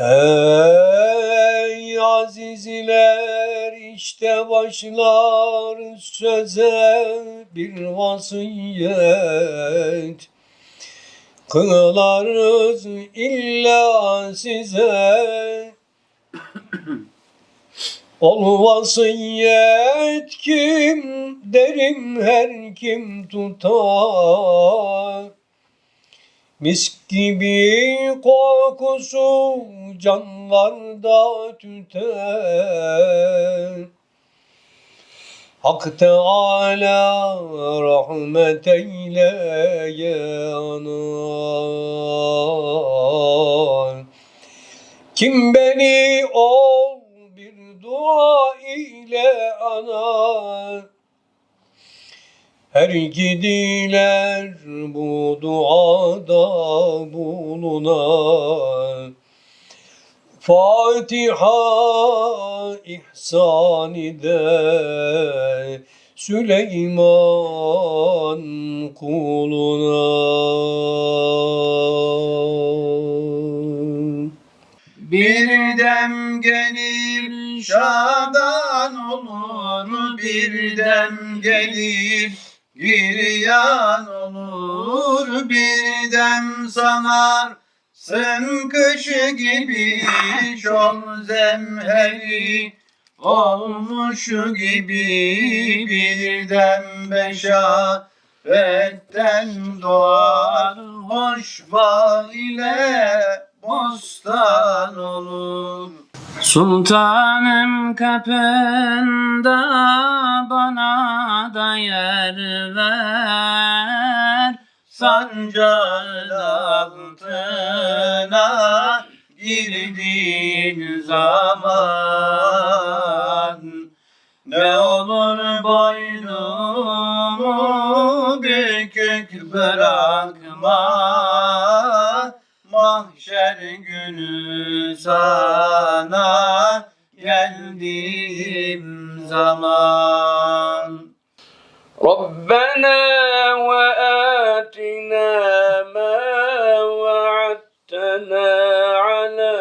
Ey azizler işte başlar söze bir vasiyet. Kılarız illa size. Ol vasiyet kim derim her kim tutar Mis gibi kokusu canlarda tüter. Hak Teala rahmet eyle anar. Kim beni ol bir dua ile anar. Her gidiler bu duada bulunar. Fatiha ihsan eder Süleyman kuluna. Bir dem gelir şadan olur Bir dem gelir giryan olur Bir dem sanar Sın kışı gibi. Şol zemheri Olmuş gibi. Birden beşaretten doğar Hoş ile bostan olur. Sultanım kapında bana da yer ver. Sancağın altına girdiğin zaman Ne olur boynumu bükük bırakma. Mahşer günü sana يهديهم zaman. ربنا وآتنا ما وعدتنا على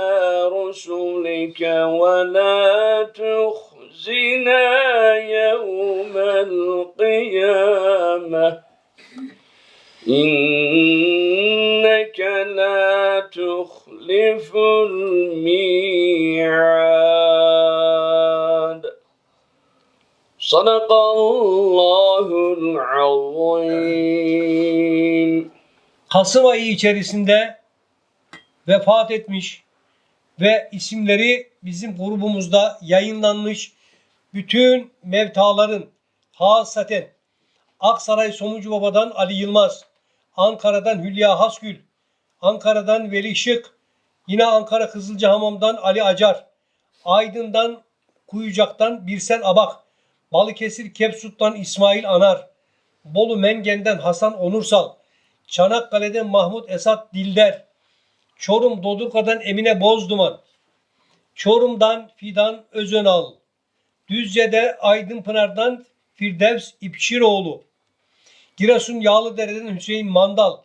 رسلك ولا تخزنا يوم القيامة إنك لا تخلف الميعاد صدق الله العظيم Kasım ayı içerisinde vefat etmiş ve isimleri bizim grubumuzda yayınlanmış bütün mevtaların hasaten Aksaray Somuncu Baba'dan Ali Yılmaz, Ankara'dan Hülya Hasgül, Ankara'dan Veli Şık, yine Ankara Kızılcahamam'dan Ali Acar, Aydın'dan Kuyucak'tan Birsel Abak, Balıkesir Kepsut'tan İsmail Anar, Bolu Mengen'den Hasan Onursal, Çanakkale'den Mahmut Esat Dilder, Çorum Dodurka'dan Emine Bozduman, Çorum'dan Fidan Özönal, Düzce'de Aydınpınar'dan Firdevs İpşiroğlu, Giresun Yağlıdere'den Hüseyin Mandal,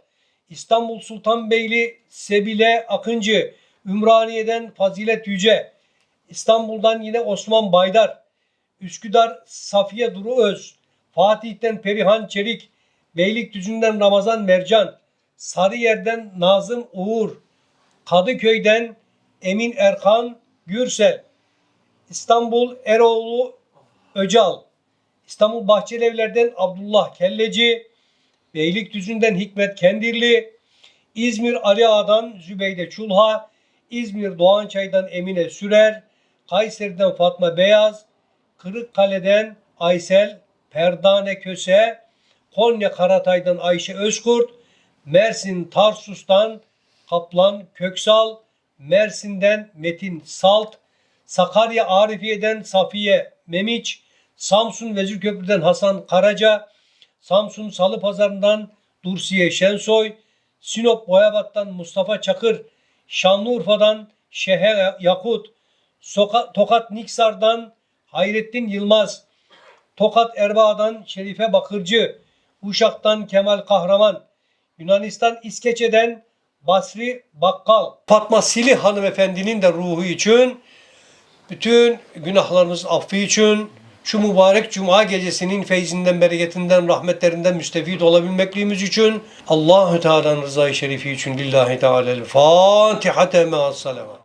İstanbul Sultanbeyli Sebile Akıncı, Ümraniye'den Fazilet Yüce, İstanbul'dan yine Osman Baydar, Üsküdar Safiye Duru Öz, Fatih'ten Perihan Çelik, Beylikdüzü'nden Ramazan Mercan, Sarıyer'den Nazım Uğur, Kadıköy'den Emin Erkan Gürsel, İstanbul Eroğlu Öcal, İstanbul Bahçelievler'den Abdullah Kelleci, Beylikdüzü'nden Hikmet Kendirli, İzmir Ali Ağa'dan Zübeyde Çulha, İzmir Doğançay'dan Emine Sürer, Kayseri'den Fatma Beyaz, Kırıkkale'den Aysel Perdane Köse, Konya Karatay'dan Ayşe Özkurt, Mersin Tarsus'tan Kaplan Köksal, Mersin'den Metin Salt, Sakarya Arifiye'den Safiye Memiç, Samsun Vezirköprü'den Hasan Karaca, Samsun Salı Pazarı'ndan Dursiye Şensoy, Sinop Boyabat'tan Mustafa Çakır, Şanlıurfa'dan Şehe Yakut, Soka- Tokat Niksar'dan Hayrettin Yılmaz, Tokat Erbaa'dan Şerife Bakırcı, Uşak'tan Kemal Kahraman, Yunanistan İskeçe'den Basri Bakkal, Fatma Sili hanımefendinin de ruhu için, bütün günahlarımız affı için, şu mübarek cuma gecesinin feyzinden, bereketinden, rahmetlerinden müstefit olabilmekliğimiz için Allahü Teala'nın rızayı şerifi için lillahi Teala'l Fatiha ma'as salavat.